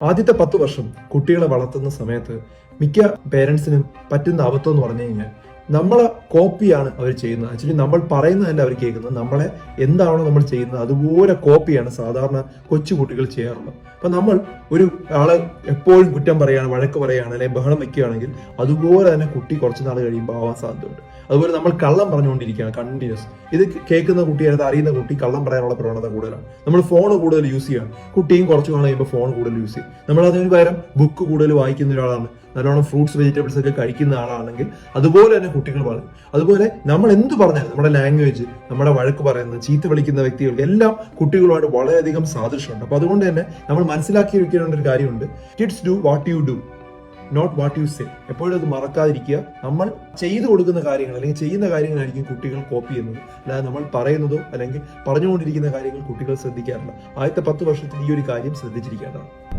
ആദ്യത്തെ പത്ത് വർഷം കുട്ടികളെ വളർത്തുന്ന സമയത്ത് മിക്ക പേരൻസിനും പറ്റുന്ന അബദ്ധം എന്ന് പറഞ്ഞു കഴിഞ്ഞാൽ നമ്മളെ കോപ്പിയാണ് അവർ ചെയ്യുന്നത്. ആക്ച്വലി നമ്മൾ പറയുന്നതല്ല അവർ കേൾക്കുന്നത്. നമ്മളെ എന്താണോ നമ്മൾ ചെയ്യുന്നത്. അതുപോലെ കോപ്പിയാണ് സാധാരണ കൊച്ചുകുട്ടികൾ ചെയ്യാറുള്ളത്. അപ്പൊ നമ്മൾ ഒരു ആളെ എപ്പോഴും കുറ്റം പറയുകയാണ് വഴക്ക് പറയുകയാണ് അല്ലെങ്കിൽ ബഹളം വെക്കുകയാണെങ്കിൽ അതുപോലെ തന്നെ കുട്ടി കുറച്ച് നാൾ കഴിയുമ്പോൾ ആവാൻ സാധ്യതയുണ്ട്. അതുപോലെ നമ്മൾ കള്ളം പറഞ്ഞുകൊണ്ടിരിക്കുകയാണ് കണ്ടിന്യൂസ് ഇത് കേൾക്കുന്ന കുട്ടി അടുത്ത് അറിയുന്ന കുട്ടി കള്ളം പറയാനുള്ള പ്രവണത കൂടുതലാണ്. നമ്മൾ ഫോൺ കൂടുതൽ യൂസ് ചെയ്യണം കുട്ടിയും കുറച്ച് നാൾ കഴിയുമ്പോൾ ഫോൺ കൂടുതൽ യൂസ് ചെയ്യും. നമ്മൾ അതിന് പകരം ബുക്ക് കൂടുതൽ വായിക്കുന്ന ഒരാളാണ്. നല്ലോണം ഫ്രൂട്ട്സ് വെജിറ്റബിൾസ് ഒക്കെ കഴിക്കുന്ന ആളാണെങ്കിൽ അതുപോലെ തന്നെ കുട്ടികൾ പറയും. അതുപോലെ നമ്മൾ എന്ത് പറഞ്ഞാലും നമ്മുടെ ലാംഗ്വേജ് നമ്മുടെ വഴക്ക് പറയുന്നത് ചീത്ത വിളിക്കുന്ന വ്യക്തികൾക്ക് എല്ലാം കുട്ടികളുമായിട്ട് വളരെയധികം സാദൃശ്യമുണ്ട്. അപ്പൊ അതുകൊണ്ട് തന്നെ നമ്മൾ മനസ്സിലാക്കി വെക്കേണ്ട ഒരു കാര്യമുണ്ട്. Kids do what you do not what you say എപ്പോഴും അത് മറക്കാതിരിക്കുക. നമ്മൾ ചെയ്തു കൊടുക്കുന്ന കാര്യങ്ങൾ അല്ലെങ്കിൽ ചെയ്യുന്ന കാര്യങ്ങളായിരിക്കും കുട്ടികൾ കോപ്പി ചെയ്യുന്നത്. അല്ലാതെ നമ്മൾ പറയുന്നതോ അല്ലെങ്കിൽ പറഞ്ഞുകൊണ്ടിരിക്കുന്ന കാര്യങ്ങൾ കുട്ടികൾ ശ്രദ്ധിക്കാറില്ല. ആദ്യത്തെ പത്ത് വർഷത്തിൽ ഈ ഒരു കാര്യം ശ്രദ്ധിച്ചിരിക്കേണ്ടതാണ്.